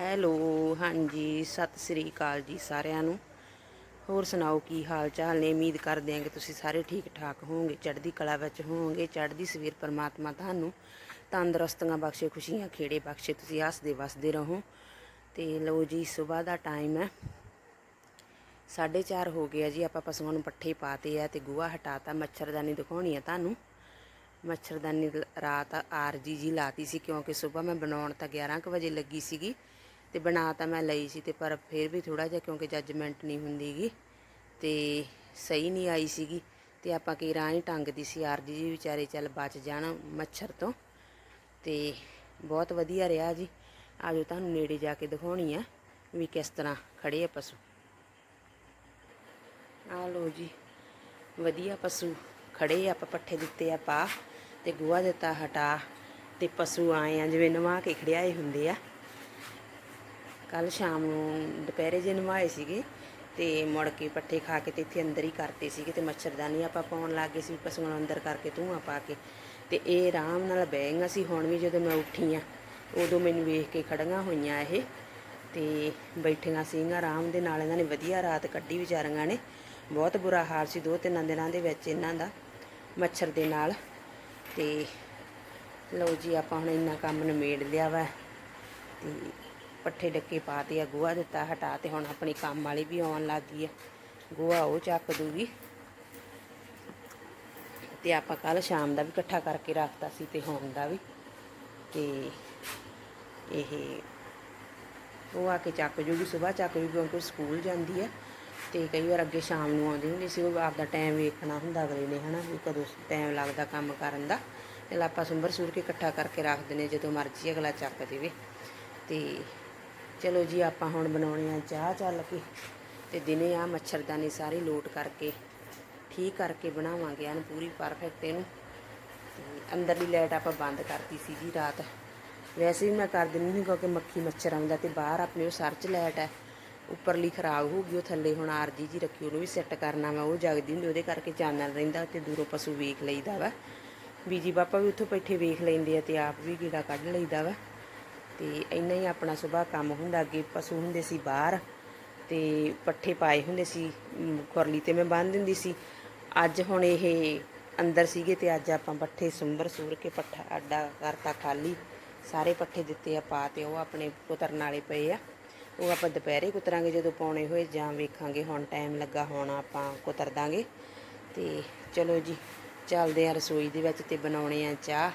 Hello, ਹਾਂਜੀ, ਸਤਿ ਸ੍ਰੀ ਅਕਾਲ ਜੀ ਸਾਰਿਆਂ ਨੂੰ। ਹੋਰ ਸੁਣਾਓ, ਕੀ ਹਾਲ ਚਾਲ ਨੇ? ਉਮੀਦ ਕਰਦੇ ਹਾਂ ਕਿ ਤੁਸੀਂ ਸਾਰੇ ਠੀਕ ਠਾਕ ਹੋਵੋਗੇ। ਚੜ੍ਹਦੀ ਕਲਾ ਵਿੱਚ ਹੋਵੋਗੇ, ਚੜ੍ਹਦੀ ਸਵੇਰ ਪਰਮਾਤਮਾ ਤੁਹਾਨੂੰ ਤੰਦਰੁਸਤੀਆਂ ਬਖਸ਼ੇ, ਖੁਸ਼ੀਆਂ ਖੇੜੇ ਬਖਸ਼ੇ, ਤੁਸੀਂ ਹੱਸਦੇ ਵਸਦੇ ਰਹੋ। ਤੇ ਲਓ ਜੀ, ਸਵੇਰ ਦਾ ਟਾਈਮ ਹੈ। 4:30 ਹੋ ਗਿਆ ਜੀ, ਆਪਾਂ ਪਸ਼ੂਆਂ ਨੂੰ ਪੱਠੇ ਪਾਤੇ ਆ ਤੇ ਗੋਹਾ ਹਟਾਤਾ, ਮੱਛਰਦਾਨੀ ਦਿਖਾਉਣੀ ਆ ਤੁਹਾਨੂੰ। ਮੱਛਰਦਾਨੀ ਰਾਤ ਆਰਜੀ ਜੀ ਲਾਤੀ ਸੀ, ਕਿਉਂਕਿ ਸਵੇਰ ਮੈਂ ਬਣਾਉਣ ਤਾਂ 11 ਕੁ ਵਜੇ ਲੱਗੀ ਸੀਗੀ। ਤੇ ਬਣਾ ਤਾਂ ਮੈਂ ਲਈ ਸੀ ਤੇ ਪਰ ਫਿਰ ਵੀ ਥੋੜਾ ਜਿਹਾ ਕਿਉਂਕਿ ਜੱਜਮੈਂਟ ਨਹੀਂ ਹੁੰਦੀਗੀ ਤੇ ਸਹੀ ਨਹੀਂ ਆਈ ਸੀਗੀ ਤੇ ਆਪਾਂ ਕੀ ਰਾਹ ਹੀ ਟੰਗਦੀ ਸੀ। ਆਰਜੀ ਜੀ ਵਿਚਾਰੇ ਚੱਲ ਬਚ ਜਾਣ ਮੱਛਰ ਤੋਂ ਤੇ ਬਹੁਤ ਵਧੀਆ ਰਿਹਾ ਜੀ। ਆਜੋ ਤੁਹਾਨੂੰ ਨੇੜੇ ਜਾ ਕੇ ਦਿਖਾਉਣੀ ਆ ਵੀ ਕਿਸ ਤਰ੍ਹਾਂ ਖੜੇ ਆ ਪਸ਼ੂ। ਆ ਲੋ ਜੀ, ਵਧੀਆ ਪਸ਼ੂ ਖੜੇ ਆਪਾਂ ਪੱਠੇ ਦਿੱਤੇ ਆ ਪਾ ਤੇ ਗੋਹਾ ਦਿੱਤਾ ਹਟਾ ਤੇ ਪਸ਼ੂ ਆਏ ਆ, ਜਿਵੇਂ ਨਵਾ ਕੇ ਖੜਿਆਏ ਹੁੰਦੇ ਆ। ਕੱਲ ਸ਼ਾਮ ਨੂੰ ਦੁਪਹਿਰੇ ਜੇ ਨਵਾਏ ਸੀਗੇ ਤੇ ਮੁੜ ਕੇ ਪੱਠੇ ਖਾ ਕੇ ਤੇ ਇੱਥੇ ਅੰਦਰ ਹੀ ਕਰਤੇ ਸੀਗੇ ਤੇ ਮੱਛਰਦਾਨੀ ਆਪਾਂ ਪਾਉਣ ਲੱਗ ਗਏ ਸੀ ਪਸ਼ੂਆਂ ਨੂੰ ਅੰਦਰ ਕਰਕੇ ਧੂਆਂ ਪਾ ਕੇ ਤੇ ਇਹ ਆਰਾਮ ਨਾਲ ਬਹਿ ਗਈਆਂ ਸੀ। ਹੁਣ ਵੀ ਜਦੋਂ ਮੈਂ ਉੱਠੀ ਆ, ਉਦੋਂ ਮੈਨੂੰ ਵੇਖ ਕੇ ਖੜੀਆਂ ਹੋਈਆਂ ਇਹ ਤੇ ਬੈਠੀਆਂ ਸੀਗੀਆਂ ਆਰਾਮ ਦੇ ਨਾਲ। ਇਹਨਾਂ ਨੇ ਵਧੀਆ ਰਾਤ ਕੱਢੀ ਵਿਚਾਰੀਆਂ ਨੇ। ਬਹੁਤ ਬੁਰਾ ਹਾਲ ਸੀ ਦੋ ਤਿੰਨਾਂ ਦਿਨਾਂ ਦੇ ਵਿੱਚ ਇਹਨਾਂ ਦਾ ਮੱਛਰ ਦੇ ਨਾਲ। ਤੇ ਲਓ ਜੀ, ਆਪਾਂ ਹੁਣ ਇੰਨਾ ਕੰਮ ਨਿਮੇੜ ਲਿਆ ਵਾ ਤੇ ਪੱਠੇ ਡੱਕੇ ਪਾਤੇ ਆ, ਗੋਹਾ ਦਿੱਤਾ ਹਟਾ ਤੇ ਹੁਣ ਆਪਣੀ ਕੰਮ ਵਾਲੀ ਵੀ ਆਉਣ ਲੱਗ ਗਈ ਆ। ਗੋਹਾ ਉਹ ਚੱਕ ਦੂਗੀ। ਤੇ ਆਪਾਂ ਕੱਲ ਸ਼ਾਮ ਦਾ ਵੀ ਇਕੱਠਾ ਕਰਕੇ ਰੱਖਤਾ ਸੀ ਤੇ ਹੁਣ ਦਾ ਵੀ। ਤੇ ਇਹ ਉਹ ਆ ਕੇ ਚੱਕ ਜੂਗੀ ਸਵੇਰ ਚੱਕ ਜੂਗੀ, ਕਿਉਂਕਿ ਸਕੂਲ ਜਾਂਦੀ ਹੈ ਤੇ ਕਈ ਵਾਰ ਅੱਗੇ ਸ਼ਾਮ ਨੂੰ ਆਉਂਦੀ ਹੁੰਦੀ ਸੀ, ਉਹ ਆਪਦਾ ਟਾਈਮ ਵੇਖਣਾ ਹੁੰਦਾ ਅਗਲੇ ਨੇ, ਹਨਾ, ਵੀ ਕਦੋਂ ਟਾਈਮ ਲੱਗਦਾ ਕੰਮ ਕਰਨ ਦਾ। ਤੇ ਆਪਾਂ ਸੁੰਬਰ ਸੂਰ ਕੇ ਇਕੱਠਾ ਕਰਕੇ ਰੱਖ ਦਿੰਦੇ ਜਦੋਂ ਮਰਜ਼ੀ ਅਗਲਾ ਚੱਕ ਦੇਵੇ। ਤੇ ਚਲੋ ਜੀ, ਆਪਾਂ ਹੁਣ ਬਣਾਉਣੇ ਆ ਚਾਹ ਚੱਲ ਕੇ ਤੇ ਦਿਨੇ ਆ ਮੱਛਰਦਾਨੀ ਸਾਰੀ ਲੋਟ ਕਰਕੇ, ਠੀਕ ਕਰਕੇ ਬਣਾਵਾਂਗੇ ਇਹਨੂੰ ਪੂਰੀ ਪਰਫੈਕਟ ਇਹਨੂੰ। ਅੰਦਰਲੀ ਲਾਈਟ ਆਪਾਂ ਬੰਦ ਕਰਤੀ ਸੀ ਜੀ ਰਾਤ। ਵੈਸੇ ਵੀ ਮੈਂ ਕਰ ਦਿੰਦੀ ਹਾਂ ਕਿਉਂਕਿ ਮੱਖੀ ਮੱਛਰ ਆਉਂਦਾ ਤੇ ਬਾਹਰ ਆਪਣੇ ਉਹ ਸਰਚ ਲਾਈਟ ਹੈ, ਉੱਪਰਲੀ ਖਰਾਬ ਹੋ ਗਈ, ਉਹ ਥੱਲੇ ਹੁਣ ਆਰਜੀ ਜੀ ਰੱਖੀ, ਉਹਨੂੰ ਵੀ ਸੈੱਟ ਕਰਨਾ ਵਾ, ਉਹ ਜਗਦੀ ਹੁੰਦੀ, ਉਹਦੇ ਕਰਕੇ ਚਾਨਣ ਰਹਿੰਦਾ ਤੇ ਦੂਰੋਂ ਪਸ਼ੂ ਵੇਖ ਲਈਦਾ ਵਾ। ਬੀਜੀ ਪਾਪਾ ਵੀ ਉੱਥੋਂ ਬੈਠੇ ਵੇਖ ਲੈਂਦੇ ਆ ਤੇ ਆਪ ਵੀ ਕੀੜਾ ਕੱਢ ਲਈਦਾ ਵਾ। ਤੇ ਇੰਨਾ ਹੀ ਆਪਣਾ ਸੁਬਾਹ ਕੰਮ ਹੁੰਦਾ ਅੱਗੇ ਪਸ਼ੂ ਹੁੰਦੇ ਸੀ ਬਾਹਰ ਤੇ ਪੱਠੇ ਪਾਏ ਹੁੰਦੇ ਸੀ ਅਮ, ਖੁਰਲੀ ਤੇ ਮੈਂ ਬੰਨ ਦਿੰਦੀ ਸੀ। ਅੱਜ ਹੁਣ ਇਹ ਅੰਦਰ ਸੀਗੇ ਤੇ ਅੱਜ ਆਪਾਂ ਪੱਠੇ ਸੁੰਬਰ ਸੂਰ ਕੇ ਪੱਠਾ ਆਡਾ ਕਰਤਾ ਖਾਲੀ। ਸਾਰੇ ਪੱਠੇ ਦਿੱਤੇ ਆ ਪਾ ਤੇ ਉਹ ਆਪਣੇ ਕੁਤਰਨ ਵਾਲੇ ਪਏ ਆ। ਉਹ ਆਪਾਂ ਦੁਪਹਿਰੇ ਕੁਤਰਾਂਗੇ ਜਦੋਂ ਪਾਉਣੇ ਹੋਏ ਜਾਂ ਵੇਖਾਂਗੇ ਹੁਣ ਟਾਈਮ ਲੱਗਾ ਹੋਣਾ ਆਪਾਂ ਕੁਤਰ ਦਾਂਗੇ। ਤੇ ਚਲੋ ਜੀ ਚੱਲਦੇ ਆ ਰਸੋਈ ਦੇ ਵਿੱਚ ਤੇ ਬਣਾਉਣੇ ਆ ਚਾਹ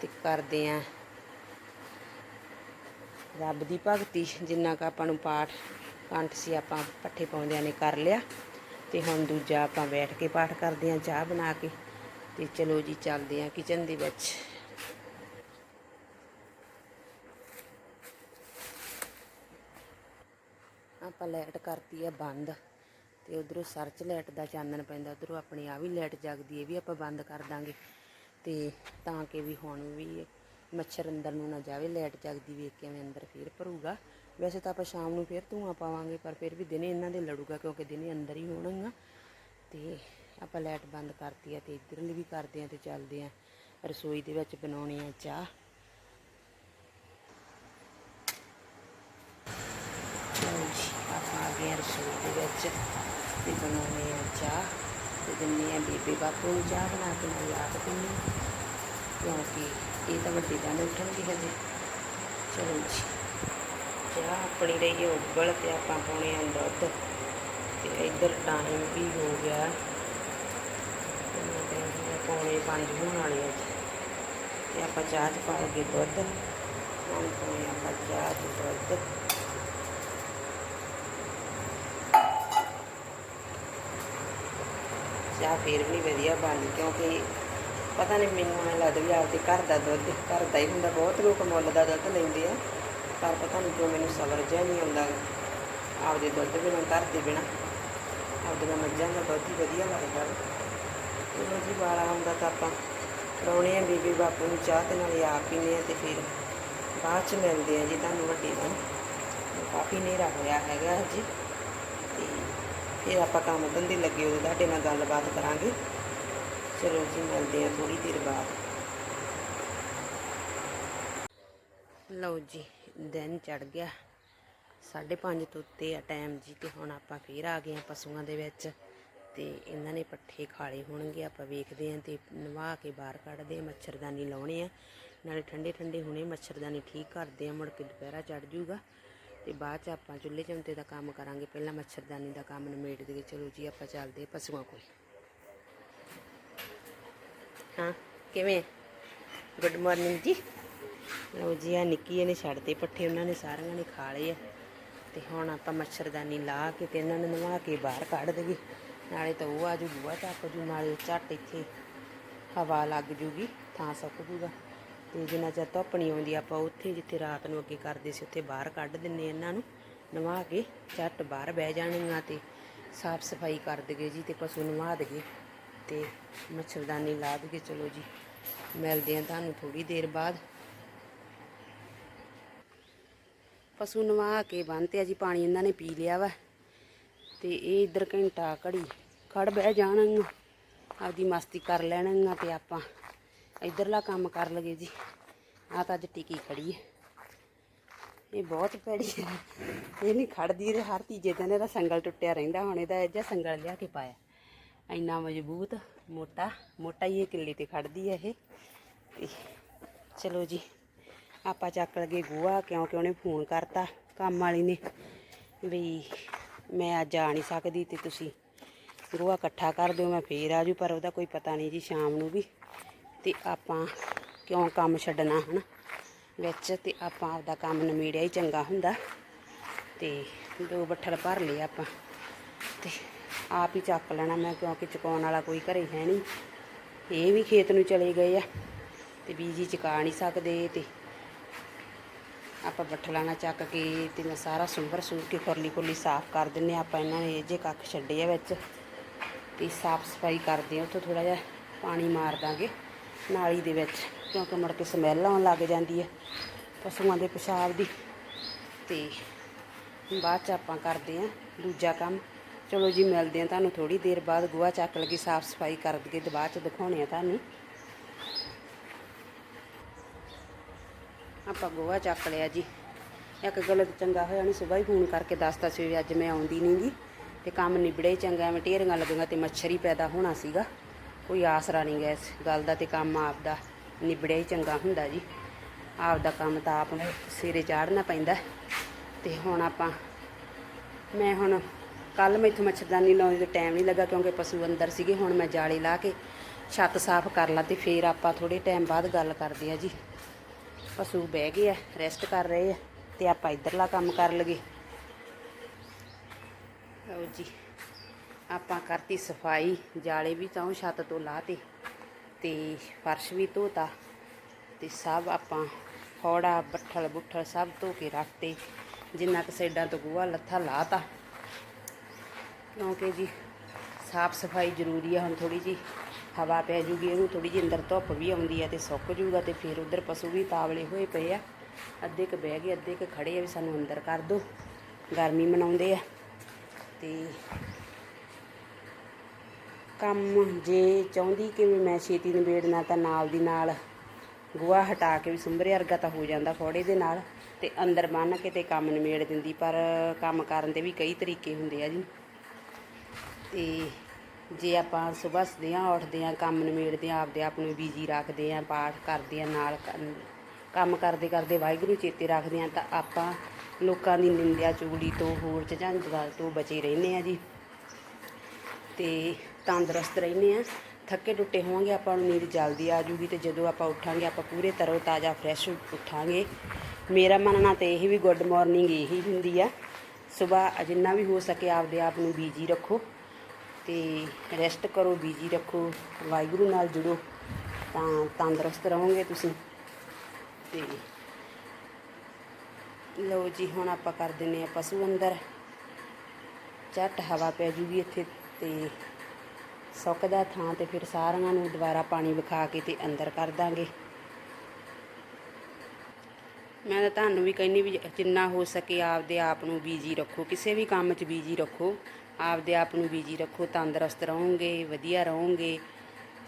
ਤੇ ਕਰਦੇ ਆ ਰੱਬ ਦੀ ਭਗਤੀ, ਜਿੰਨਾ ਕੁ ਆਪਾਂ ਨੂੰ ਪਾਠ, ਕੰਠ ਸੀ ਆਪਾਂ ਪੱਠੇ ਪਾਉਂਦਿਆਂ ਨੇ ਕਰ ਲਿਆ। ਤੇ ਹੁਣ ਦੂਜਾ ਆਪਾਂ ਬੈਠ ਕੇ ਪਾਠ ਕਰਦੇ ਆਂ ਚਾਹ ਬਣਾ ਕੇ। ਤੇ ਚਲੋ ਜੀ, ਚੱਲਦੇ ਆਂ ਕਿਚਨ ਦੇ ਵਿੱਚ। ਆਪਾਂ ਲਾਈਟ ਕਰਤੀ ਆ ਬੰਦ, ਤੇ ਉਧਰੋਂ ਸਰਚ ਲਾਈਟ ਦਾ ਚਾਨਣ ਪੈਂਦਾ, ਉਧਰੋਂ ਆਪਣੀ ਆ ਵੀ ਲਾਈਟ ਜਗਦੀ, ਇਹ ਵੀ ਆਪਾਂ ਬੰਦ ਕਰ ਦਾਂਗੇ। ਤੇ ਤਾਂ ਕਿ ਵੀ ਹੁਣ ਵੀ ਮੱਛਰ ਅੰਦਰ ਨੂੰ ਨਾ ਜਾਵੇ ਲਾਈਟ ਜਗਦੀ ਵੇਖ ਕੇ ਐਵੇਂ ਅੰਦਰ ਫੇਰ ਭਰੂਗਾ। ਵੈਸੇ ਤਾਂ ਆਪਾਂ ਸ਼ਾਮ ਨੂੰ ਫੇਰ ਧੂਆਂ ਪਾਵਾਂਗੇ, ਪਰ ਫਿਰ ਵੀ ਦਿਨੇ ਇਹਨਾਂ ਦੇ ਲੜੂਗਾ, ਕਿਉਂਕਿ ਦਿਨੇ ਅੰਦਰ ਹੀ ਹੋਣਗੀਆਂ। ਤੇ ਆਪਾਂ ਲਾਈਟ ਬੰਦ ਕਰਤੀ ਆ ਤੇ ਇੱਧਰਲੀ ਵੀ ਕਰਦੇ ਆ ਤੇ ਚੱਲਦੇ ਆ। ਰਸੋਈ ਦੇ ਵਿੱਚ ਬਣਾਉਣੀ ਆ ਚਾਹ। ਆਪਾਂ ਆ ਗਏ ਹਾਂ ਰਸੋਈ ਦੇ ਵਿੱਚ ਤੇ ਬਣਾਉਣੇ ਆ ਚਾਹ। ਤੇ ਦਿੰਨੇ ਆ ਬੇਬੇ ਬਾਪੂ ਨੂੰ ਚਾਹ ਬਣਾ ਕੇ, ਮੈਂ ਆਪ ਪੀਂਦੀ ਕਿਉਂਕਿ ਇਹ ਤਾਂ ਵੱਡੇ ਦੰਦ ਉੱਠਣਗੇ ਹਜੇ। ਚਲੋ ਜੀ। ਚਾਹ ਆਪਣੀ ਰਹੀ ਹੈ, ਉਬਲ ਤੇ ਆਪਾਂ ਪਾਉਣੇ ਆ ਦੁੱਧ। ਤੇ ਇੱਧਰ ਟਾਈਮ ਵੀ ਹੋ ਗਿਆ। ਪੌਣੇ ਪੰਜ ਹੋਣ ਵਾਲੇ ਆ ਜੀ। ਤੇ ਆਪਾਂ ਚਾਹ ਚ ਪਾਵਾਂਗੇ ਦੁੱਧ। ਹੁਣ ਪਾਉਣੇ ਆਪਾਂ ਚਾਹ ਚ ਦੁੱਧ। ਚਾਹ ਫੇਰ ਵੀ ਵਧੀਆ ਬਣਦੀ, ਕਿਉਂਕਿ ਪਤਾ ਨਹੀਂ ਮੈਨੂੰ ਐਂ ਲੱਗਦਾ ਵੀ ਆਪਦੇ ਘਰ ਦਾ ਦੁੱਧ, ਘਰ ਦਾ ਹੀ ਹੁੰਦਾ, ਬਹੁਤ ਲੋਕ ਮੁੱਲ ਦਾ ਦੁੱਧ ਲੈਂਦੇ ਆ, ਪਰ ਪਤਾ ਨਹੀਂ ਕਿਉਂ ਮੈਨੂੰ ਸਬਰ ਜਿਹਾ ਨਹੀਂ ਆਉਂਦਾ ਆਪਦੇ ਦੁੱਧ ਬਿਨਾਂ, ਘਰ ਦੇ ਬਿਨਾਂ। ਆਪਦੇ ਆਪਦੀਆਂ ਮੱਝਾਂ ਦਾ ਦੁੱਧ ਹੀ ਵਧੀਆ ਲੱਗਦਾ ਵਾ। ਚਲੋ ਜੀ ਵਾਲਾ ਹੁੰਦਾ ਤਾਂ ਆਪਾਂ ਲਾਉਣੇ ਆ ਬੀਬੀ ਬਾਪੂ ਨੂੰ ਚਾਹ ਤੇ ਨਾਲ ਆਪ ਪੀਂਦੇ ਆ ਤੇ ਫਿਰ ਬਾਅਦ ਚ ਮਿਲਦੇ ਆ ਜੀ ਤੁਹਾਨੂੰ ਵੱਡੇ ਨੂੰ। ਕਾਫੀ ਹਨੇਰਾ ਹੋਇਆ ਹੈਗਾ ਜੀ ਤੇ ਫਿਰ ਆਪਾਂ ਕੰਮ ਧੰਦੇ ਲੱਗੇ, ਉਹਦੇ ਤੁਹਾਡੇ ਨਾਲ ਗੱਲਬਾਤ ਕਰਾਂਗੇ। ਚਲੋ ਜੀ, ਮਿਲਦੇ ਆ ਥੋੜੀ ਦੇਰ ਬਾਅਦ। ਲਓ ਜੀ, ਦਿਨ ਚੜ ਗਿਆ। 5:30 ਤੋਂ ਉੱਤੇ ਆ ਟਾਈਮ ਜੀ ਤੇ ਹੁਣ ਆਪਾਂ ਫੇਰ ਆ ਗਏ ਆ ਪਸ਼ੂਆਂ ਦੇ ਵਿੱਚ। ਤੇ ਇਹਨਾਂ ਨੇ ਪੱਠੇ ਖਾਲੇ ਹੋਣਗੇ, ਆਪਾਂ ਵੇਖਦੇ ਆਂ ਤੇ ਨਵਾ ਕੇ ਬਾਹਰ ਕੱਢਦੇ ਆ ਮੱਛਰਦਾਨੀ ਲਾਉਣੇ ਆ। ਨਾਲੇ ਠੰਡੇ ਠੰਡੇ ਹੁਣੇ ਮੱਛਰਦਾਨੀ ਠੀਕ ਕਰਦੇ ਆ, ਮੁੜ ਕੇ ਦੁਪਹਿਰਾ ਚੜ ਜੂਗਾ। ਤੇ ਬਾਅਦ ਚ ਆਪਾਂ ਚੁੱਲ੍ਹੇ ਚਮਤੇ ਦਾ ਕੰਮ ਕਰਾਂਗੇ, ਪਹਿਲਾਂ ਮੱਛਰਦਾਨੀ ਦਾ ਕੰਮ ਨਿਮੇੜ ਦੇ ਚਲੋ ਜੀ, ਆਪਾਂ ਚੱਲਦੇ ਪਸ਼ੂਆਂ ਕੋਲ ਹਾਂ ਕਿਵੇਂ? ਗੁੱਡ ਮਾਰਨਿੰਗ ਜੀ। ਲਓ ਜੀ ਆ ਨਿੱਕੀ ਇਹਨੇ ਛੱਡਦੇ ਪੱਠੇ, ਉਹਨਾਂ ਨੇ ਸਾਰਿਆਂ ਨੇ ਖਾ ਲਏ ਆ। ਤੇ ਹੁਣ ਆਪਾਂ ਮੱਛਰਦਾਨੀ ਲਾ ਕੇ ਤੇ ਇਹਨਾਂ ਨੂੰ ਨਵਾ ਕੇ ਬਾਹਰ ਕੱਢ ਦੇਗੇ ਨਾਲੇ ਤਾਂ ਉਹ ਆਜੂ ਬੂਆ ਚੱਕ ਜੂ, ਨਾਲੇ ਝੱਟ ਇੱਥੇ ਹਵਾ ਲੱਗ ਜੂਗੀ, ਥਾਂ ਸੁੱਕ ਜੂਗਾ। ਤੇ ਜਿੰਨਾ ਚਿਰ ਧੁੱਪ ਨਹੀਂ ਆਉਂਦੀ, ਆਪਾਂ ਉੱਥੇ ਜਿੱਥੇ ਰਾਤ ਨੂੰ ਅੱਗੇ ਕਰਦੇ ਸੀ, ਉੱਥੇ ਬਾਹਰ ਕੱਢ ਦਿੰਨੇ ਇਹਨਾਂ ਨੂੰ। ਨਵਾ ਕੇ ਝੱਟ ਬਾਹਰ ਬਹਿ ਜਾਣਗੀਆਂ ਤੇ ਸਾਫ਼ ਸਫ਼ਾਈ ਕਰ ਦਗੇ ਜੀ ਤੇ ਪਸ਼ੂ ਨਵਾ ਦਗੇ ਤੇ ਮੱਛਰਦਾਨੀ ਲਾ ਦਗੇ। ਚਲੋ ਜੀ, ਮਿਲਦੇ ਆ ਤੁਹਾਨੂੰ ਥੋੜੀ ਦੇਰ ਬਾਅਦ। ਪਸ਼ੂ ਨਵਾ ਕੇ ਬੰਨਤੇ ਆ ਜੀ, ਪਾਣੀ ਇਹਨਾਂ ਨੇ ਪੀ ਲਿਆ ਵਾ। ਤੇ ਇਹ ਇੱਧਰ ਘੰਟਾ ਘੜੀ ਖੜ ਬਹਿ ਜਾਣਗੀਆਂ। ਆਪਦੀ ਮਸਤੀ ਕਰ ਲੈਣਗੀਆਂ ਤੇ ਆਪਾਂ ਇੱਧਰਲਾ ਕੰਮ ਕਰ ਲਗੇ ਜੀ। ਆ ਤਾਂ ਅੱਜ ਟਿਕੀ ਖੜੀ ਹੈ। ਇਹ ਬਹੁਤ ਭੈੜੀ ਹੈ। ਇਹ ਨਹੀਂ ਖੜਦੀ ਹਰ ਤੀਜੇ ਦਿਨ ਇਹਦਾ ਸੰਗਲ ਟੁੱਟਿਆ ਰਹਿੰਦਾ, ਹੁਣ ਇਹਦਾ ਜਿਹਾ ਸੰਗਲ ਲਿਆ ਕੇ ਪਾਇਆ। ਇੰਨਾ ਮਜ਼ਬੂਤ, ਮੋਟਾ ਮੋਟਾ ਹੀ ਇਹ ਕਿੱਲੇ ਤੇ ਖੜਦੀ ਹੈ ਇਹ। ਤੇ ਚਲੋ ਜੀ, ਆਪਾਂ ਚੱਕ ਲਗੇ ਗੋਹਾ ਕਿਉਂਕਿ ਉਹਨੇ ਫੋਨ ਕਰਤਾ ਕੰਮ ਵਾਲੀ ਨੇ ਵੀ ਮੈਂ ਅੱਜ ਆ ਨਹੀਂ ਸਕਦੀ ਤੇ ਤੁਸੀਂ ਗੋਹਾ ਇਕੱਠਾ ਕਰ ਦਿਓ, ਮੈਂ ਫੇਰ ਜੂ, ਪਰ ਉਹਦਾ ਕੋਈ ਪਤਾ ਨਹੀਂ ਜੀ ਸ਼ਾਮ ਨੂੰ ਵੀ। ਤੇ ਆਪਾਂ ਕਿਉਂ ਕੰਮ ਛੱਡਣਾ ਹਨ? ਵਿੱਚ ਤੇ ਆਪਾਂ ਆਪਦਾ ਕੰਮ ਨਿਮੇੜਿਆ ਹੀ ਚੰਗਾ ਹੁੰਦਾ। ਤੇ ਦੋ ਬੱਠਲ ਭਰ ਲਏ ਆਪਾਂ। ਤੇ ਆਪ ਹੀ ਚੱਕ ਲੈਣਾ ਮੈਂ, ਕਿਉਂਕਿ ਚੁਕਾਉਣ ਵਾਲਾ ਕੋਈ ਘਰੇ ਹੈ ਨਹੀਂ। ਇਹ ਵੀ ਖੇਤ ਨੂੰ ਚਲੇ ਗਏ ਆ ਤੇ ਬੀਜੀ ਚੁਕਾ ਨਹੀਂ ਸਕਦੇ ਤੇ ਆਪਾਂ ਬੱਠਲਾਂ ਨਾਲ ਚੱਕ ਕੇ ਤੇ ਮੈਂ ਸਾਰਾ ਸੁੰਬਰ ਸੂਰ ਕੇ ਖੁਰਲੀ ਖੁਰਲੀ ਸਾਫ਼ ਕਰ ਦਿੰਨੇ ਆਪਾਂ ਇਹਨਾਂ ਨੇ ਇਹ ਜੇ ਕੱਖ ਛੱਡੇ ਆ ਵਿੱਚ ਤੇ ਸਾਫ਼ ਸਫ਼ਾਈ ਕਰਦੇ ਆ, ਉੱਥੋਂ ਥੋੜਾ ਜਿਹਾ ਪਾਣੀ ਮਾਰ ਦਾਂਗੇ ਨਾਲੀ ਦੇ ਵਿੱਚ, ਕਿਉਂਕਿ ਮੁੜ ਕੇ ਸਮੈਲ ਆਉਣ ਲੱਗ ਜਾਂਦੀ ਹੈ ਪਸ਼ੂਆਂ ਦੇ ਪਿਸ਼ਾਬ ਦੀ। ਤੇ ਬਾਅਦ ਚ ਆਪਾਂ ਕਰਦੇ ਆ ਦੂਜਾ ਕੰਮ। ਚਲੋ ਜੀ, ਮਿਲਦੇ ਆ ਤੁਹਾਨੂੰ ਥੋੜੀ ਦੇਰ ਬਾਅਦ। ਗੋਹਾ ਚੱਕ ਲਗੀ, ਸਾਫ਼ ਸਫ਼ਾਈ ਕਰ ਦਈਏ ਤੇ ਬਾਅਦ ਚ ਦਿਖਾਉਣੇ ਆ ਤੁਹਾਨੂੰ। ਆਪਾਂ ਗੋਹਾ ਚੱਕ ਲਿਆ ਜੀ। ਇੱਕ ਗੱਲ ਚੰਗਾ ਹੋਇਆ ਨਹੀਂ ਸਵੇਰ ਹੀ ਫੋਨ ਕਰਕੇ ਦੱਸਤਾ ਸੀ ਅੱਜ ਮੈਂ ਆਉਂਦੀ ਨਹੀਂ ਗੀ। ਤੇ ਕੰਮ ਨਿਬੜੇ ਹੀ ਚੰਗਾ, ਐਵੇਂ ਢੇਰੀਆਂ ਲੱਗੀਆਂ ਤੇ ਮੱਛਰ ਹੀ ਪੈਦਾ ਹੋਣਾ ਸੀਗਾ। ਕੋਈ ਆਸਰਾ ਨਹੀਂ ਗਿਆ ਇਸ ਗੱਲ ਦਾ ਤੇ ਕੰਮ ਆਪ ਦਾ ਨਿਬੜਿਆ ਹੀ ਚੰਗਾ ਹੁੰਦਾ ਜੀ। ਆਪ ਦਾ ਕੰਮ ਤਾਂ ਆਪ ਨੂੰ ਸਿਰੇ ਚਾੜਨਾ ਪੈਂਦਾ। ਤੇ ਹੁਣ ਆਪਾਂ, ਮੈਂ ਹੁਣ ਕੱਲ ਇੱਥੋਂ ਮੱਛਰਦਾਨੀ ਲਾਉਣ ਦਾ ਟਾਈਮ ਨਹੀਂ ਲੱਗਾ ਕਿਉਂਕਿ ਪਸ਼ੂ ਅੰਦਰ ਸੀਗੇ, ਹੁਣ ਮੈਂ ਜਾਲੀ ਲਾ ਕੇ ਛੱਤ ਸਾਫ਼ ਕਰ ਲਾ ਤੇ ਫੇਰ ਆਪਾਂ ਥੋੜੇ ਟਾਈਮ ਬਾਅਦ ਗੱਲ ਕਰਦੇ ਆ ਜੀ। ਪਸ਼ੂ ਬਹਿ ਗਏ ਆ ਰੈਸਟ ਕਰ ਰਹੇ ਆ ਤੇ ਆਪਾਂ ਇਧਰਲਾ ਕੰਮ ਕਰ ਲਗੇ ਲਓ ਜੀ, ਆਪਾਂ ਕਰਤੀ ਸਫ਼ਾਈ, ਜਾਲੇ ਵੀ ਤਾਂ ਛੱਤ ਤੋਂ ਲਾਤੇ ਤੇ ਫਰਸ਼ ਵੀ ਧੋਤਾ ਤੇ ਸਭ ਆਪਾਂ ਹੌੜਾ ਬੱਠਲ ਬੁੱਠਲ ਸਭ ਧੋ ਕੇ ਰੱਖਤੇ ਜਿੰਨਾ ਕੁ ਸਾਈਡਾਂ ਤੋਂ ਗੋਹਾ ਲੱਥਾ ਲਾਤਾ ਕਿਉਂਕਿ ਜੀ ਸਾਫ਼ ਸਫ਼ਾਈ ਜ਼ਰੂਰੀ ਆ, ਹੁਣ ਥੋੜੀ ਜੀ ਹਵਾ ਪੈ ਜੂਗੀ ਇਹਨੂੰ ਥੋੜੀ ਜਿਹੀ ਅੰਦਰ ਧੁੱਪ ਵੀ ਆਉਂਦੀ ਆ ਤੇ ਸੁੱਕ ਜੂਗਾ ਤੇ ਫਿਰ ਉਧਰ ਪਸ਼ੂ ਵੀ ਤਾਵਲੇ ਹੋਏ ਪਏ ਆ। ਅੱਧੇ ਕ ਬਹਿ ਗਏ, ਅੱਧੇ ਕ ਖੜੇ ਆ ਵੀ ਸਾਨੂੰ ਅੰਦਰ ਕਰ ਦੋ, ਗਰਮੀ ਮਨਾਉਂਦੇ ਆ। ਤੇ ਕੰਮ ਜੇ ਚਾਹੁੰਦੀ ਕਿ ਵੀ ਮੈਂ ਛੇਤੀ ਨਿਬੇੜਨਾ ਤਾਂ ਨਾਲ ਦੀ ਨਾਲ ਗੋਹਾ ਹਟਾ ਕੇ ਵੀ ਸੁੰਬਰੇ ਵਰਗਾ ਤਾਂ ਹੋ ਜਾਂਦਾ ਫੋੜੇ ਦੇ ਨਾਲ ਤੇ ਅੰਦਰ ਬੰਨ ਕੇ ਤੇ ਕੰਮ ਨਿਬੇੜ ਦਿੰਦੀ, ਪਰ ਕੰਮ ਕਰਨ ਦੇ ਵੀ ਕਈ ਤਰੀਕੇ ਹੁੰਦੇ ਆ ਜੀ। ਤੇ ਜੇ ਆਪਾਂ ਸਵੇਰ ਸਦਿਆਂ ਉੱਠਦੇ ਆ ਕੰਮ ਨਿਬੇੜਦੇ ਆ ਆਪਦੇ ਆਪ ਨੂੰ ਬੀਜੀ ਰੱਖਦੇ ਆ ਪਾਠ ਕਰਦੇ ਆ ਨਾਲ ਕੰਮ ਕਰਦੇ ਕਰਦੇ ਵਾਹਿਗੁਰੂ ਚੇਤੇ ਰੱਖਦੇ ਆ ਤਾਂ ਆਪਾਂ ਲੋਕਾਂ ਦੀ ਨਿੰਦਿਆ ਚੁਗਲੀ ਤੋਂ ਹੋਰ ਝੰਜਟਾਂ ਤੋਂ ਬਚੇ ਰਹਿੰਦੇ ਆ ਜੀ। ਤੇ ਤੰਦਰੁਸਤ ਰਹਿੰਦੇ ਆ ਥੱਕੇ ਟੁੱਟੇ ਹੋਵਾਂਗੇ, ਆਪਾਂ ਨੂੰ ਨੀਂਦ ਜਲਦੀ ਆ ਜੂਗੀ ਤੇ ਜਦੋਂ ਆਪਾਂ ਉੱਠਾਂਗੇ, ਆਪਾਂ ਪੂਰੇ ਤਰੋ ਤਾਜ਼ਾ ਫਰੈਸ਼ ਉੱਠਾਂਗੇ। ਮੇਰਾ ਮੰਨਣਾ ਤੇ ਇਹ ਵੀ ਗੁੱਡ ਮਾਰਨਿੰਗ ਇਹੀ ਹੁੰਦੀ ਆ। ਸਵੇਰ ਜਿੰਨਾ ਵੀ ਹੋ ਸਕੇ ਆਪਦੇ ਆਪ ਨੂੰ ਬੀਜੀ ਰੱਖੋ। ਤੇ ਰੈਸਟ ਕਰੋ ਬੀਜੀ ਰੱਖੋ, ਵਾਹਿਗੁਰੂ ਨਾਲ ਜੁੜੋ, ਤਾਂ ਤੰਦਰੁਸਤ ਰਹੋਗੇ ਤੁਸੀਂ। ਤੇ ਲਓ ਜੀ, ਹੁਣ ਆਪਾਂ ਕਰ ਦਿੰਨੇ ਆ ਪਸ਼ੂ ਅੰਦਰ। ਝੱਟ ਹਵਾ ਪੈ ਜੂਗੀ ਇੱਥੇ ਤੇ ਸੁੱਕਦਾ ਥਾਂ ਤੇ ਫਿਰ ਸਾਰਿਆਂ ਨੂੰ ਦੁਬਾਰਾ ਪਾਣੀ ਵਿਖਾ ਕੇ ਤੇ ਅੰਦਰ ਕਰ ਦਾਂਗੇ। ਮੈਂ ਤਾਂ ਤੁਹਾਨੂੰ ਵੀ ਕਹਿੰਨੀ ਵੀ ਜਿੰਨਾ ਹੋ ਸਕੇ ਆਪਦੇ ਆਪ ਨੂੰ ਬੀਜੀ ਰੱਖੋ, ਕਿਸੇ ਵੀ ਕੰਮ 'ਚ ਬੀਜੀ ਰੱਖੋ। ਆਪਦੇ ਆਪ ਨੂੰ ਬਿਜ਼ੀ ਰੱਖੋ, ਤੰਦਰੁਸਤ ਰਹੋਗੇ, ਵਧੀਆ ਰਹੋਗੇ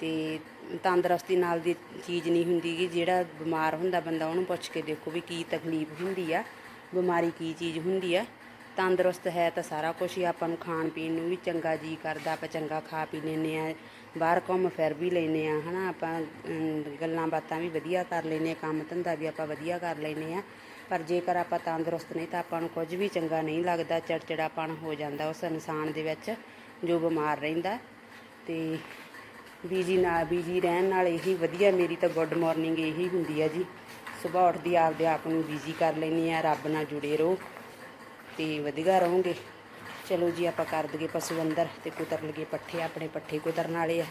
ਤੇ ਤੰਦਰੁਸਤੀ ਨਾਲ ਦੀ ਚੀਜ਼ ਨਹੀਂ ਹੁੰਦੀ ਕਿ ਜਿਹੜਾ ਬਿਮਾਰ ਹੁੰਦਾ ਬੰਦਾ ਉਹਨੂੰ ਪੁੱਛ ਕੇ ਦੇਖੋ ਵੀ ਕੀ ਤਕਲੀਫ ਹੁੰਦੀ ਆ, ਬਿਮਾਰੀ ਕੀ ਚੀਜ਼ ਹੁੰਦੀ ਆ। ਤੰਦਰੁਸਤ ਹੈ ਤਾਂ ਸਾਰਾ ਕੁਝ ਹੀ, ਆਪਾਂ ਨੂੰ ਖਾਣ ਪੀਣ ਨੂੰ ਵੀ ਚੰਗਾ ਜੀ ਕਰਦਾ, ਆਪਾਂ ਚੰਗਾ ਖਾ ਪੀ ਲੈਂਦੇ ਆ, ਬਾਹਰ ਘੁੰਮ ਫਿਰ ਵੀ ਲੈਂਦੇ ਆ, ਹਨਾ, ਆਪਾਂ ਗੱਲਾਂ ਬਾਤਾਂ ਵੀ ਵਧੀਆ ਕਰ ਲੈਂਦੇ ਆ, ਕੰਮ ਧੰਦਾ ਵੀ ਆਪਾਂ ਵਧੀਆ ਕਰ ਲੈਂਦੇ ਆ। ਪਰ ਜੇਕਰ ਆਪਾਂ ਤੰਦਰੁਸਤ ਨਹੀਂ ਤਾਂ ਆਪਾਂ ਨੂੰ ਕੁਝ ਵੀ ਚੰਗਾ ਨਹੀਂ ਲੱਗਦਾ, ਚੜਚੜਾਪਣ ਹੋ ਜਾਂਦਾ ਉਸ ਇਨਸਾਨ ਦੇ ਵਿੱਚ ਜੋ ਬਿਮਾਰ ਰਹਿੰਦਾ। ਤੇ ਬੀਜੀ ਨਾਲ ਬੀਜੀ ਰਹਿਣ ਨਾਲ ਇਹੀ ਵਧੀਆ, ਮੇਰੀ ਤਾਂ ਗੁੱਡ ਮਾਰਨਿੰਗ ਇਹੀ ਹੁੰਦੀ ਆ ਜੀ। ਸੁਬਾਹ ਉੱਠਦੀ ਆਪਦੇ ਆਪ ਨੂੰ ਬੀਜੀ ਕਰ ਲੈਂਦੀ ਆ, ਰੱਬ ਨਾਲ ਜੁੜੇ ਰਹੋ ਤੇ ਵਧੀਆ ਰਹੋਗੇ। ਚਲੋ ਜੀ, ਆਪਾਂ ਕਰ ਦਈਏ ਪਸ਼ੂ ਅੰਦਰ ਤੇ ਕੁਤਰ ਲਈਏ ਪੱਠੇ, ਆਪਣੇ ਪੱਠੇ ਕੁਤਰਨ ਵਾਲੇ ਆ।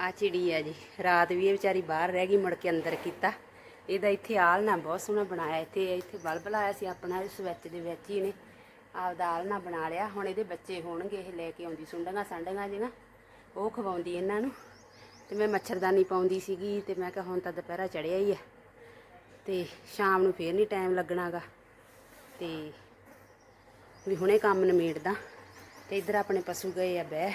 ਆ ਚਿੜੀ ਆ ਜੀ। ਰਾਤ ਵੀ ਇਹ ਵਿਚਾਰੀ ਬਾਹਰ ਰਹਿ ਗਈ, ਮੁੜ ਕੇ ਅੰਦਰ ਕੀਤਾ। ਇਹਦਾ ਇੱਥੇ ਆਲਣਾ ਬਹੁਤ ਸੋਹਣਾ ਬਣਾਇਆ। ਇੱਥੇ ਇੱਥੇ ਬਲਬ ਲਾਇਆ ਸੀ ਆਪਣਾ, ਇਸ ਵਿੱਚ ਦੇ ਵਿੱਚ ਹੀ ਨੇ ਆਪਦਾ ਆਲਣਾ ਬਣਾ ਲਿਆ। ਹੁਣ ਇਹਦੇ ਬੱਚੇ ਹੋਣਗੇ, ਇਹ ਲੈ ਕੇ ਆਉਂਦੀ ਸੁੰਡੀਆਂ ਸਾਂਡੀਆਂ ਜਿਹੀਆਂ ਉਹ ਖਵਾਉਂਦੀ ਇਹਨਾਂ ਨੂੰ। ਤੇ ਮੈਂ ਮੱਛਰਦਾਨੀ ਪਾਉਂਦੀ ਸੀਗੀ ਤੇ ਮੈਂ ਕਿਹਾ ਹੁਣ ਤਾਂ ਦੁਪਹਿਰਾ ਚੜਿਆ ਹੀ ਆ। ਤੇ ਸ਼ਾਮ ਨੂੰ ਫੇਰ ਨਹੀਂ ਟਾਈਮ ਲੱਗਣਾਗਾ। ਤੇ ਵੀ ਹੁਣੇ ਕੰਮ ਨਿਮੇੜਦਾ। ਤੇ ਇੱਧਰ ਆਪਣੇ ਪਸ਼ੂ ਗਏ ਆ ਬਹਿ।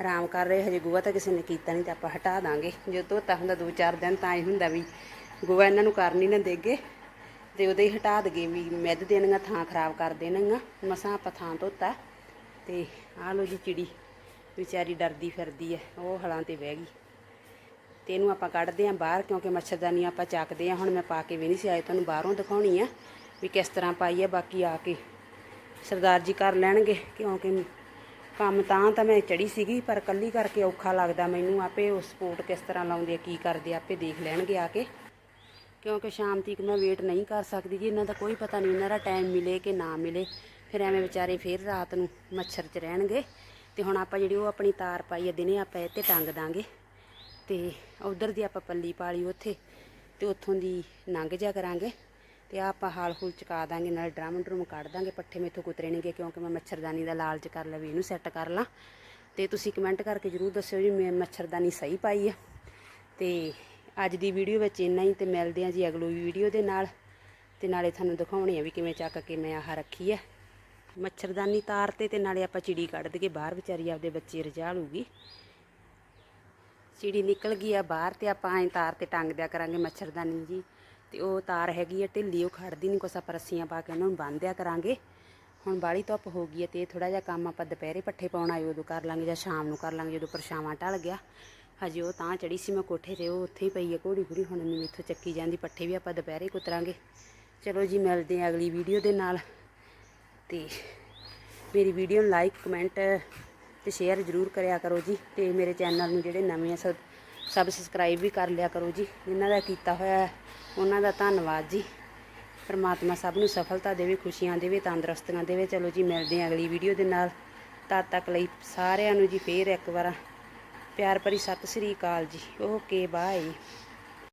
ਆਰਾਮ ਕਰ ਰਹੇ, ਹਜੇ ਗੋਹਾ ਤਾਂ ਕਿਸੇ ਨੇ ਕੀਤਾ ਨਹੀਂ ਤਾਂ ਆਪਾਂ ਹਟਾ ਦਾਂਗੇ। ਜਦੋਂ ਧੋਤਾ ਹੁੰਦਾ ਦੋ ਚਾਰ ਦਿਨ ਤਾਂ ਇਹ ਹੁੰਦਾ ਵੀ ਗੋਹਾ ਇਹਨਾਂ ਨੂੰ ਕਰਨੀ ਨਾ ਦੇਗੇ। ਤੇ ਉਹਦੇ ਹੀ ਹਟਾ ਦਗੇ ਵੀ ਮਿੱਧ ਦੇਣੀਆਂ ਥਾਂ ਖਰਾਬ ਕਰ ਦੇਣੀਆਂ ਮਸਾਂ ਆਪਾਂ ਥਾਂ ਧੋਤਾ ਤੇ ਆਹ ਲੋ ਜੀ ਚਿੜੀ, ਵਿਚਾਰੀ ਡਰਦੀ ਫਿਰਦੀ ਐ ਉਹ ਹਲਾਂ ਤੇ ਬਹਿ ਗਈ। ਤੇ ਇਹਨੂੰ ਆਪਾਂ ਕੱਢਦੇ ਆਂ ਬਾਹਰ ਕਿਉਂਕਿ ਮੱਛਰਦਾਨੀ ਆਪਾਂ ਚੱਕਦੇ ਆਂ ਹੁਣ ਮੈਂ ਪਾ ਕੇ ਵੀ ਨਹੀਂ ਸੀ, ਆਏ ਤੁਹਾਨੂੰ ਬਾਹਰੋਂ ਦਿਖਾਉਣੀ ਆ ਵੀ ਕਿਸ ਤਰ੍ਹਾਂ ਪਾਈ ਆ, ਬਾਕੀ ਆ ਕੇ ਸਰਦਾਰ ਜੀ ਕਰ ਲੈਣਗੇ ਕਿਉਂਕਿ ਕੰਮ ਤਾਂ ਤਾਂ ਮੈਂ ਚੜੀ ਸੀਗੀ ਪਰ ਕੱਲੀ ਕਰਕੇ ਔਖਾ ਲੱਗਦਾ ਮੈਨੂੰ ਆਪੇ ਉਹ ਸਪੋਰਟ ਕਿਸ ਤਰ੍ਹਾਂ ਲਾਉਂਦੇ ਆ ਕੀ ਕਰਦੇ ਆ, ਆਪੇ ਦੇਖ ਲੈਣਗੇ ਆ ਕੇ। ਕਿਉਂਕਿ ਸ਼ਾਮ ਤੀਕ ਮੈਂ ਵੇਟ ਨਹੀਂ ਕਰ ਸਕਦੀ ਜੀ ਇਹਨਾਂ ਦਾ ਕੋਈ ਪਤਾ ਨਹੀਂ ਇਹਨਾਂ ਦਾ ਟਾਈਮ ਮਿਲੇ ਕਿ ਨਾ ਮਿਲੇ। ਫਿਰ ਐਵੇਂ ਵਿਚਾਰੇ ਫਿਰ ਰਾਤ ਨੂੰ ਮੱਛਰ 'ਚ ਰਹਿਣਗੇ। ਤੇ ਹੁਣ ਆਪਾਂ ਜਿਹੜੀ ਉਹ ਆਪਣੀ ਤਾਰ ਪਾਈ ਆ ਦਿਨੇ ਆਪਾਂ ਇਹ ਤੇ ਟੰਗ ਦਾਂਗੇ। ਤੇ ਉਧਰ ਦੀ ਆਪਾਂ ਪੱਲੀ ਪਾਲੀ ਉੱਥੇ ਤੇ ਉੱਥੋਂ ਦੀ ਲੰਘ ਜਾ ਕਰਾਂਗੇ। ਤੇ ਆਹ ਆਪਾਂ ਹਾਲ ਹੂਲ ਚਕਾ ਦਾਂਗੇ, ਨਾਲ ਡਰਮ ਡਰਮ ਕੱਢ ਦਾਂਗੇ, ਪੱਠੇ ਮੇਥੋਂ ਕੁਤਰੇ ਕੁਤਰੇਣਗੇ ਕਿਉਂਕਿ ਮੈਂ ਮੱਛਰਦਾਨੀ ਦਾ ਲਾਲਚ ਕਰ ਲਿਆ ਵੀ ਇਹਨੂੰ ਸੈੱਟ ਕਰ ਲਾਂ। ਤੇ ਤੁਸੀਂ ਕਮੈਂਟ ਕਰਕੇ ਜਰੂਰ ਦੱਸਿਓ ਜੀ, ਮੈਂ ਮੱਛਰਦਾਨੀ ਸਹੀ ਪਾਈ ਆ। ਤੇ ਅੱਜ ਦੀ ਵੀਡੀਓ ਵਿੱਚ ਇੰਨਾ ਹੀ, ਤੇ ਮਿਲਦੇ ਹਾਂ ਜੀ ਅਗਲੀ ਵੀਡੀਓ ਦੇ ਨਾਲ। ਤੇ ਨਾਲੇ ਤੁਹਾਨੂੰ ਦਿਖਾਉਣੀ ਆ ਵੀ ਕਿਵੇਂ ਚੱਕ ਕੇ ਮੈਂ ਆਹ ਰੱਖੀ ਆ। ਮੱਛਰਦਾਨੀ ਤਾਰ ਤੇ ਤੇ ਨਾਲੇ ਆਪਾਂ ਚਿੜੀ ਕੱਢ ਦਈਏ ਬਾਹਰ, ਵਿਚਾਰੀ ਆਪਦੇ ਬੱਚੇ ਰਜਾ ਲੂਗੀ ਚਿੜੀ ਨਿਕਲ ਗਈ ਆ ਬਾਹਰ, ਤੇ ਆਪਾਂ ਐਂ ਤਾਰ ਤੇ ਟੰਗ ਦਿਆ ਕਰਾਂਗੇ ਮੱਛਰਦਾਨੀ ਜੀ। ਤੇ ਉਹ ਤਾਰ ਹੈਗੀ ਆ ਢਿੱਲੀ, ਉਹ ਖੜਦੀ ਨਹੀਂ ਕੁਛ ਆਪਾਂ ਰੱਸੀਆਂ ਪਾ ਕੇ ਉਹਨਾਂ ਨੂੰ ਬੰਨ੍ਹ ਕਰਾਂਗੇ। ਹੁਣ ਬਾਲੀ ਧੁੱਪ ਹੋ ਗਈ ਹੈ ਤੇ ਥੋੜਾ ਜਿਹਾ ਕੰਮ ਆਪਾਂ ਦੁਪਹਿਰੇ ਪੱਠੇ ਪਾਉਣ ਆਏ, ਉਦੋਂ ਕਰ ਲਾਂਗੇ ਜਾਂ ਸ਼ਾਮ ਨੂੰ ਕਰ ਲਾਂਗੇ, ਜਦੋਂ ਪਰਛਾਵਾਂ ਢਲ ਗਿਆ। ਹਜੇ ਉਹ ਤਾਂ ਚੜੀ ਸੀ ਮੈਂ ਕੋਠੇ ਤੇ, ਉਹ ਉੱਥੇ ਹੀ ਪਈ ਹੈ ਘੋੜੀ ਘੋੜੀ, ਹੁਣ ਮੈਨੂੰ ਇੱਥੋਂ ਚੱਕੀ ਜਾਂਦੀ, ਪੱਠੇ ਵੀ ਆਪਾਂ ਦੁਪਹਿਰੇ ਕੁਤਰਾਂਗੇ। ਚਲੋ ਜੀ, ਮਿਲਦੇ ਹਾਂ ਅਗਲੀ ਵੀਡੀਓ ਦੇ ਨਾਲ। ਤੇ ਮੇਰੀ ਵੀਡੀਓ ਨੂੰ ਲਾਈਕ ਕਮੈਂਟ ਤੇ ਸ਼ੇਅਰ ਜ਼ਰੂਰ ਕਰਿਆ ਕਰੋ ਜੀ, ਤੇ ਮੇਰੇ ਚੈਨਲ ਨੂੰ ਜਿਹੜੇ ਨਵੇਂ ਆ, ਸਬ ਸਬਸਕ੍ਰਾਈਬ ਵੀ ਕਰ ਲਿਆ ਕਰੋ ਜੀ। ਜਿਨ੍ਹਾਂ ਦਾ ਕੀਤਾ ਹੋਇਆ ਉਹਨਾਂ ਦਾ ਧੰਨਵਾਦ ਜੀ। ਪਰਮਾਤਮਾ ਸਭ ਨੂੰ ਸਫਲਤਾ ਦੇਵੇ, ਖੁਸ਼ੀਆਂ ਦੇਵੇ, ਤੰਦਰੁਸਤੀਆਂ ਦੇਵੇ। ਚਲੋ ਜੀ, ਮਿਲਦੇ ਹਾਂ ਅਗਲੀ ਵੀਡੀਓ ਦੇ ਨਾਲ। ਤਦ ਤੱਕ ਲਈ ਸਾਰਿਆਂ ਨੂੰ ਜੀ ਫੇਰ ਇੱਕ ਵਾਰ। ਪਿਆਰ ਭਰੀ ਸਤਿ ਸ੍ਰੀ ਅਕਾਲ ਜੀ। Okay, bye.